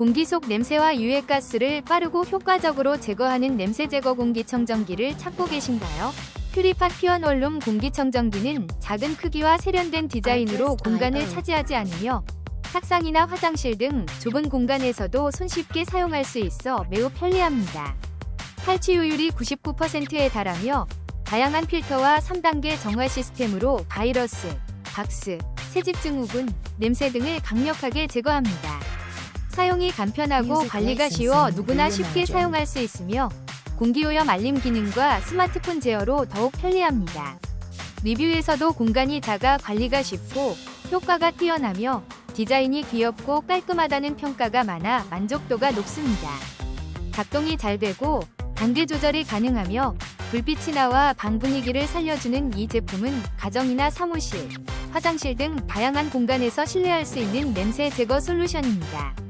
공기 속 냄새와 유해가스를 빠르고 효과적으로 제거하는 냄새 제거 공기청정기를 찾고 계신가요? 퓨리파 원룸 공기청정기는 작은 크기와 세련된 디자인으로 공간을 차지하지 않으며 탁상이나 화장실 등 좁은 공간에서도 손쉽게 사용할 수 있어 매우 편리합니다. 탈취율이 99%에 달하며 다양한 필터와 3단계 정화 시스템으로 바이러스, 박스, 새집 증후군, 냄새 등을 강력하게 제거합니다. 사용이 간편하고 관리가 쉬워 누구나 쉽게. 사용할 수 있으며 공기오염 알림 기능과 스마트폰 제어로 더욱 편리합니다. 리뷰에서도 공간이 작아 관리가 쉽고 효과가 뛰어나며 디자인이 귀엽고 깔끔하다는 평가가 많아 만족도가 높습니다. 작동이 잘 되고 단계 조절이 가능하며 불빛이 나와 방 분위기를 살려주는 이 제품은 가정이나 사무실, 화장실 등 다양한 공간에서 신뢰할 수 있는 냄새 제거 솔루션입니다.